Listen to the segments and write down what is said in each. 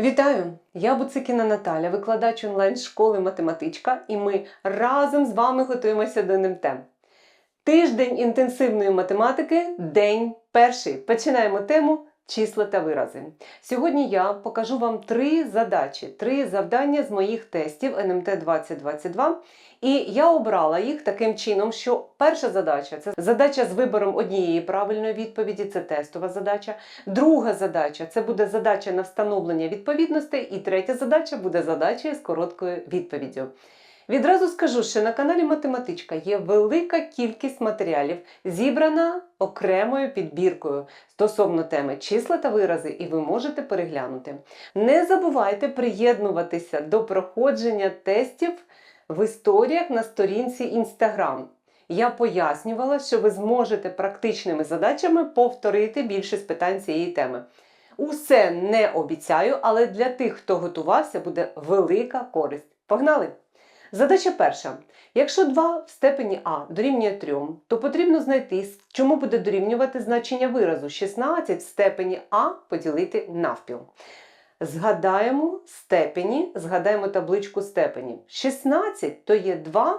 Вітаю! Я Буцикіна Наталя, викладач онлайн-школи Математичка, і ми разом з вами готуємося до НМТ. Тиждень інтенсивної математики, день перший. Починаємо тему числа та вирази. Сьогодні я покажу вам три задачі, три завдання з моїх тестів НМТ 2022. І я обрала їх таким чином, що перша задача це задача з вибором однієї правильної відповіді, це тестова задача. Друга задача це буде задача на встановлення відповідностей. І третя задача буде задача з короткою відповіддю. Відразу скажу, що на каналі Математичка є велика кількість матеріалів, зібрана окремою підбіркою стосовно теми числа та вирази, і ви можете переглянути. Не забувайте приєднуватися до проходження тестів в історіях на сторінці Instagram. Я пояснювала, що ви зможете практичними задачами повторити більшість питань цієї теми. Усе не обіцяю, але для тих, хто готувався, буде велика користь. Погнали! Задача перша. Якщо 2 в степені А дорівнює 3, то потрібно знайти, чому буде дорівнювати значення виразу 16 в степені А поділити навпіл. Згадаємо степені, згадаємо табличку степені. 16 то є 2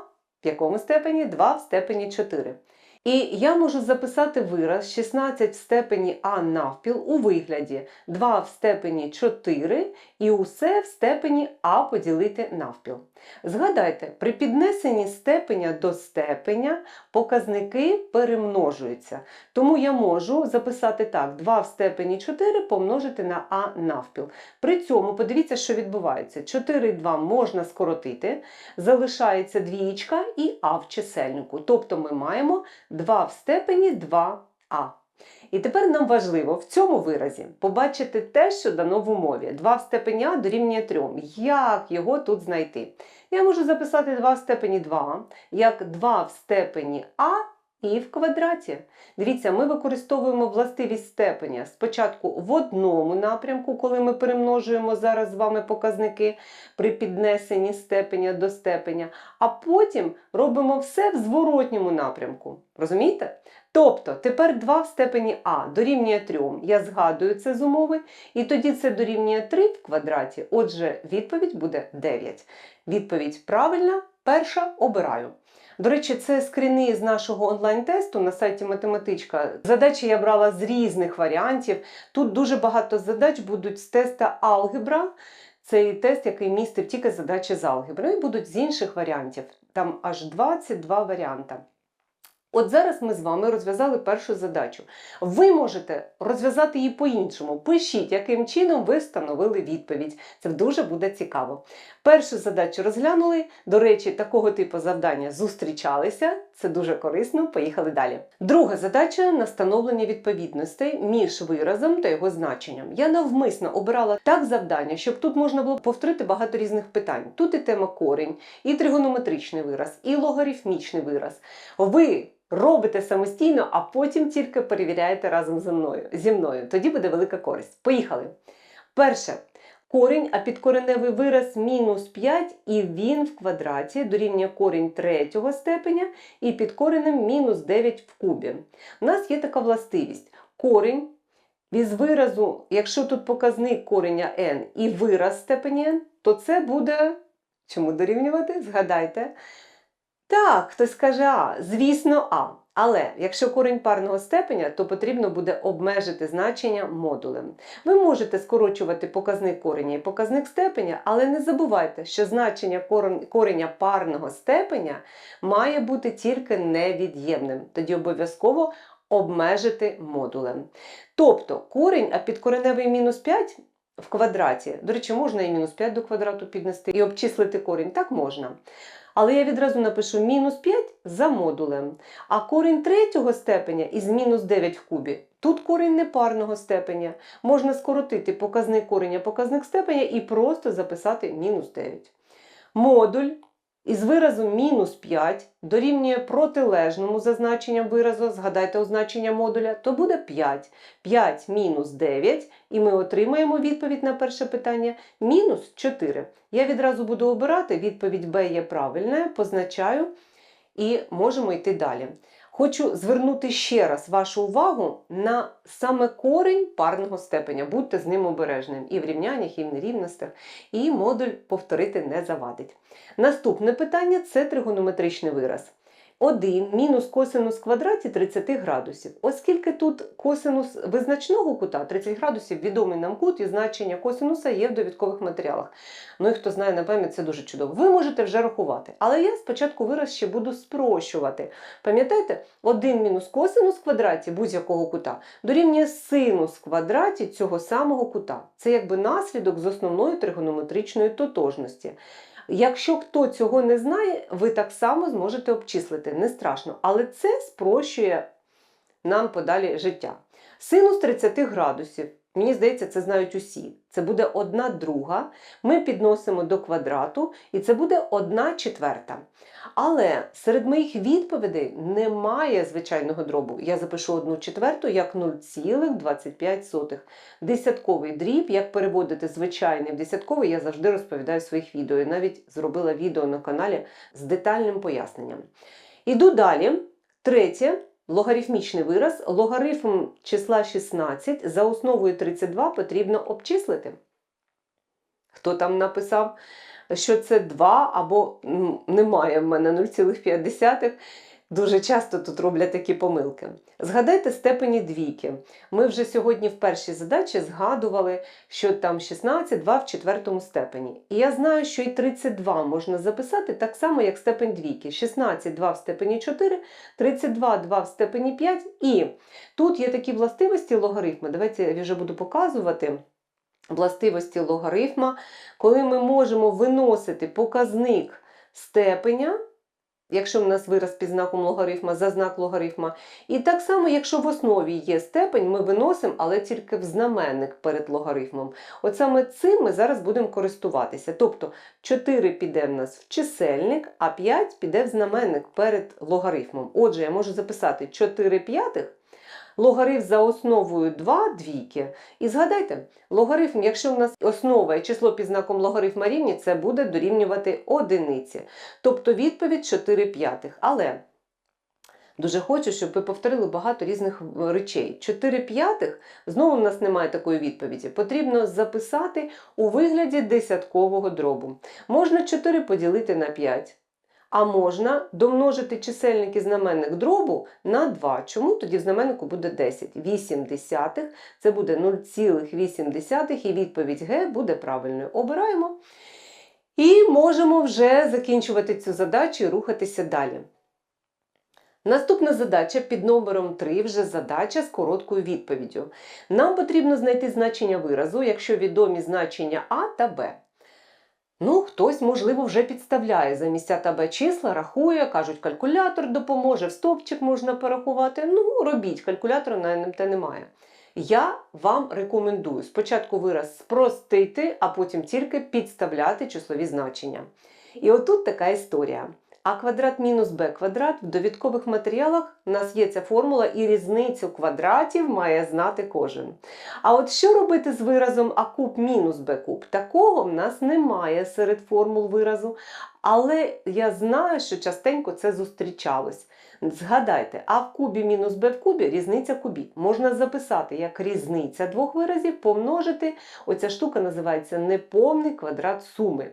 в якому степені? 2 в степені 4. І я можу записати вираз 16 в степені А навпіл у вигляді 2 в степені 4 і усе в степені А поділити навпіл. Згадайте, при піднесенні степеня до степеня показники перемножуються. Тому я можу записати так: 2 в степені 4 помножити на А навпіл. При цьому подивіться, що відбувається. 4 і 2 можна скоротити, залишається двієчка і А в чисельнику. Тобто ми маємо 2 в степені 2а. І тепер нам важливо в цьому виразі побачити те, що дано в умові. 2 в степені А дорівнює 3. Як його тут знайти? Я можу записати 2 в степені 2, як 2 в степені А і в квадраті. Дивіться, ми використовуємо властивість степеня спочатку в одному напрямку, коли ми перемножуємо зараз з вами показники при піднесенні степеня до степеня, а потім робимо все в зворотньому напрямку. Розумієте? Тобто тепер 2 в степені А дорівнює 3. Я згадую це з умови, і тоді це дорівнює 3 в квадраті. Отже, відповідь буде 9. Відповідь правильна, перша обираю. До речі, це скріни з нашого онлайн-тесту на сайті Математичка. Задачі я брала з різних варіантів. Тут дуже багато задач будуть з теста алгебра. Цей тест, який містив тільки задачі з алгебри, і будуть з інших варіантів. Там аж 22 варіанти. От зараз ми з вами розв'язали першу задачу. Ви можете розв'язати її по-іншому. Пишіть, яким чином ви встановили відповідь. Це дуже буде цікаво. Першу задачу розглянули. До речі, такого типу завдання зустрічалися. Це дуже корисно. Поїхали далі. Друга задача на встановлення відповідностей між виразом та його значенням. Я навмисно обирала так завдання, щоб тут можна було повторити багато різних питань. Тут і тема корінь, і тригонометричний вираз, і логарифмічний вираз. Ви робите самостійно, а потім тільки перевіряєте разом зі мною. зі мною. Тоді буде велика користь. Поїхали. Перше. Корінь, а підкореневий вираз мінус 5, і він в квадраті дорівнює корінь третього степеня і під коренем мінус 9 в кубі. У нас є така властивість. Корінь із виразу, якщо тут показник кореня n і вираз степені n, то це буде чому дорівнювати? Згадайте. Так, хтось каже А, звісно, А. Але якщо корінь парного степеня, то потрібно буде обмежити значення модулем. Ви можете скорочувати показник кореня і показник степеня, але не забувайте, що значення кореня парного степеня має бути тільки невід'ємним. Тоді обов'язково обмежити модулем. Тобто корінь, а підкореневий мінус 5 в квадраті, до речі, можна і мінус 5 до квадрату піднести і обчислити корінь, так можна. Але я відразу напишу мінус 5 за модулем. А корінь третього степеня із мінус 9 в кубі. Тут корінь непарного степеня. Можна скоротити показник кореня, показник степеня і просто записати мінус 9. Модуль із виразом мінус 5 дорівнює протилежному за значенням виразу, згадайте означення модуля, то буде 5. 5 мінус 9, і ми отримаємо відповідь на перше питання мінус 4. Я відразу буду обирати, відповідь Б є правильна, позначаю і можемо йти далі. Хочу звернути ще раз вашу увагу на саме корінь парного степеня. Будьте з ним обережним і в рівняннях, і в нерівностях, і модуль повторити не завадить. Наступне питання це тригонометричний вираз. 1 мінус косинус в квадраті 30 градусів. Оскільки тут косинус визначного кута 30 градусів, відомий нам кут і значення косинуса є в довідкових матеріалах. Ну і хто знає на пам'ять, це дуже чудово. Ви можете вже рахувати. Але я спочатку вираз ще буду спрощувати. Пам'ятаєте, 1 мінус косинус в квадраті будь-якого кута дорівнює синус в квадраті цього самого кута. Це якби наслідок з основної тригонометричної тотожності. Якщо хто цього не знає, ви так само зможете обчислити. Не страшно. Але це спрощує нам подалі життя. Синус 30 градусів. Мені здається, це знають усі. Це буде 1 друга. Ми підносимо до квадрату, і це буде 1 четверта. Але серед моїх відповідей немає звичайного дробу. Я запишу 1 четверту як 0,25. Десятковий дріб, як переводити звичайний в десятковий, я завжди розповідаю в своїх відео. І навіть зробила відео на каналі з детальним поясненням. Іду далі. Третє. Логарифмічний вираз. Логарифм числа 16 за основою 32 потрібно обчислити. Хто там написав, що це 2 або немає в мене 0,5. Дуже часто тут роблять такі помилки. Згадайте степені двійки. Ми вже сьогодні в першій задачі згадували, що там 16, 2 в четвертому степені. І я знаю, що і 32 можна записати так само, як степень двійки. 16, 2 в степені 4, 32, 2 в степені 5. І тут є такі властивості логарифми. Давайте я вже буду показувати. Властивості логарифма, коли ми можемо виносити показник степеня, якщо в нас вираз під знаком логарифма, за знак логарифма. І так само, якщо в основі є степень, ми виносимо, але тільки в знаменник перед логарифмом. От саме цим ми зараз будемо користуватися. Тобто 4 піде в нас в чисельник, а 5 піде в знаменник перед логарифмом. Отже, я можу записати 4 п'ятих. Логарифм за основою 2 двійки. І згадайте, логарифм, якщо в нас основа і число під знаком логарифма рівні, це буде дорівнювати одиниці. Тобто відповідь 4 п'ятих. Але дуже хочу, щоб ви повторили багато різних речей. 4 п'ятих, знову в нас немає такої відповіді. Потрібно записати у вигляді десяткового дробу. Можна 4 поділити на 5. А можна домножити чисельник і знаменник дробу на 2. Чому тоді в знаменнику буде 10? 8 десятих, це буде 0,8 і відповідь Г буде правильною. Обираємо. І можемо вже закінчувати цю задачу і рухатися далі. Наступна задача під номером 3 вже задача з короткою відповіддю. Нам потрібно знайти значення виразу, якщо відомі значення А та Б. Ну, хтось, можливо, вже підставляє за місця тебе числа, рахує, кажуть, калькулятор допоможе, в стовпчик можна порахувати. Ну, робіть, калькулятора на НМТ немає. Я вам рекомендую спочатку вираз спростити, а потім тільки підставляти числові значення. І отут така історія. А квадрат мінус Б квадрат в довідкових матеріалах у нас є ця формула, і різницю квадратів має знати кожен. А от що робити з виразом А куб мінус Б куб? Такого в нас немає серед формул виразу. Але я знаю, що частенько це зустрічалось. Згадайте, А в кубі мінус Б в кубі різниця кубів. Можна записати як різниця двох виразів, помножити. Оця штука називається неповний квадрат суми.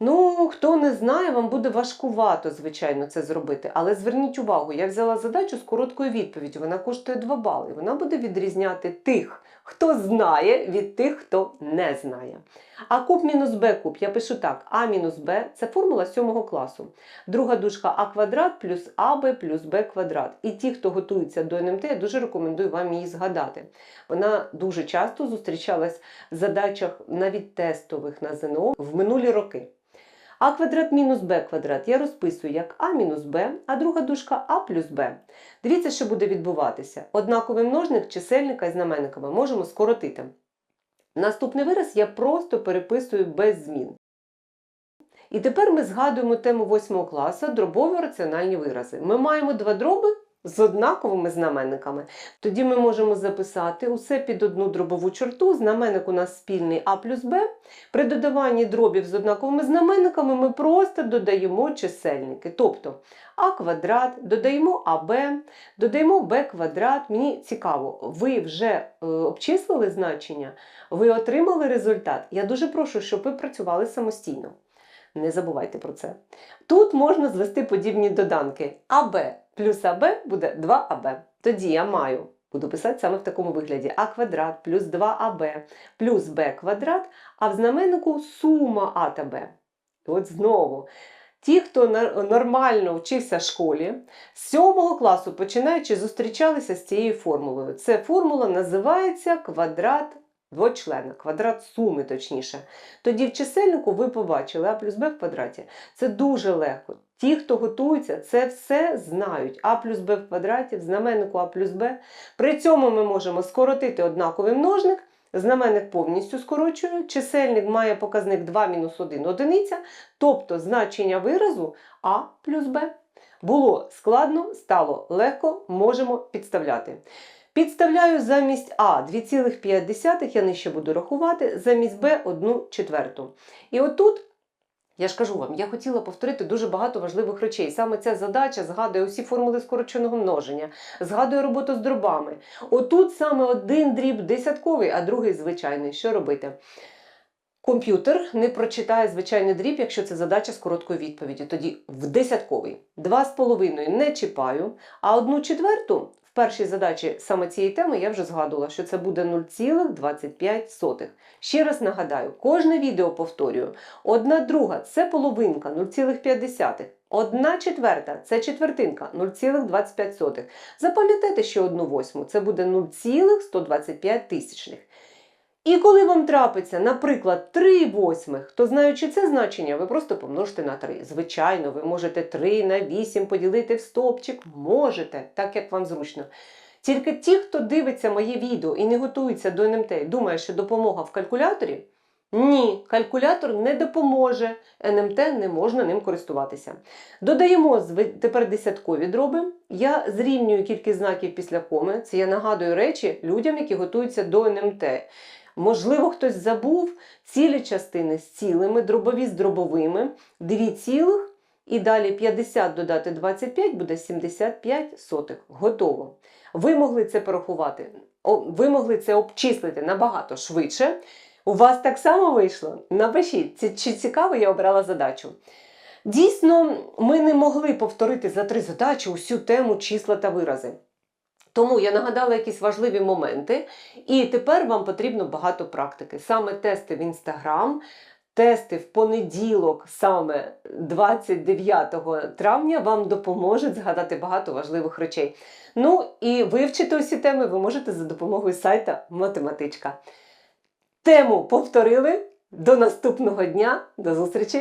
Ну, хто не знає, вам буде важкувато, звичайно, це зробити. Але зверніть увагу, я взяла задачу з короткою відповіддю. Вона коштує 2 бали. Вона буде відрізняти тих, хто знає, від тих, хто не знає. А куб мінус Б куб, я пишу так: А мінус Б це формула 7 класу. Друга дужка А квадрат плюс АБ плюс Б квадрат. І ті, хто готується до НМТ, я дуже рекомендую вам її згадати. Вона дуже часто зустрічалась в задачах навіть тестових на ЗНО в минулі роки. А квадрат мінус Б квадрат я розписую як А мінус Б, а друга дужка А плюс Б. Дивіться, що буде відбуватися. Однаковий множник чисельника і знаменника ми можемо скоротити. Наступний вираз я просто переписую без змін. І тепер ми згадуємо тему 8 класу дробові раціональні вирази. Ми маємо два дроби з однаковими знаменниками, тоді ми можемо записати усе під одну дробову черту. Знаменник у нас спільний А плюс Б. При додаванні дробів з однаковими знаменниками ми просто додаємо чисельники. Тобто А квадрат, додаємо АБ, додаємо Б квадрат. Мені цікаво, ви вже е, обчислили значення, ви отримали результат. Я дуже прошу, щоб ви працювали самостійно. Не забувайте про це. Тут можна звести подібні доданки. АБ плюс АБ буде 2АБ. Тоді я маю, буду писати саме в такому вигляді, А квадрат плюс 2АБ плюс Б квадрат, а в знаменнику сума А та Б. От знову. Ті, хто нормально вчився в школі, з 7 класу починаючи зустрічалися з цією формулою. Це формула називається квадрат двочлена, квадрат суми точніше. Тоді в чисельнику ви побачили А плюс Б в квадраті. Це дуже легко. Ті, хто готується, це все знають. А плюс Б в квадраті, в знаменнику А плюс Б. При цьому ми можемо скоротити однаковий множник. Знаменник повністю скорочую, чисельник має показник 2 мінус 1 одиниця, тобто значення виразу А плюс Б. Було складно, стало легко, можемо підставляти. Підставляю замість А 2,5, я нижче буду рахувати, замість Б 1 четверту. І отут, я ж кажу вам, я хотіла повторити дуже багато важливих речей. Саме ця задача згадує усі формули скороченого множення, згадує роботу з дробами. Отут саме один дріб десятковий, а другий звичайний. Що робити? Комп'ютер не прочитає звичайний дріб, якщо це задача з короткою відповіддю. Тоді в десятковий. 2,5 не чіпаю, а одну четверту першій задачі саме цієї теми я вже згадувала, що це буде 0,25. Ще раз нагадаю, кожне відео повторюю. Одна друга це половинка 0,5. Одна четверта це четвертинка 0,25. Запам'ятайте, що одну восьму це буде 0,125 тисячних. І коли вам трапиться, наприклад, 3 восьмих, то знаючи це значення, ви просто помножите на 3. Звичайно, ви можете 3 на 8 поділити в стопчик. Можете, так як вам зручно. Тільки ті, хто дивиться моє відео і не готується до НМТ, думає, що допомога в калькуляторі. Ні, калькулятор не допоможе, НМТ не можна ним користуватися. Додаємо тепер десяткові дроби. Я зрівнюю кількість знаків після коми. Це я нагадую речі людям, які готуються до НМТ. Можливо, хтось забув цілі частини з цілими, дробові з дробовими, дві цілих, і далі 50 додати 25 буде 75 сотих. Готово. Ви могли це порахувати, ви могли це обчислити набагато швидше. У вас так само вийшло? Напишіть, чи цікаво я обрала задачу. Дійсно, ми не могли повторити за три задачі усю тему числа та вирази. Тому я нагадала якісь важливі моменти, і тепер вам потрібно багато практики. Саме тести в Інстаграм, тести в понеділок, саме 29 травня, вам допоможуть згадати багато важливих речей. Ну і вивчити усі теми ви можете за допомогою сайта Математичка. Тему повторили. До наступного дня. До зустрічі!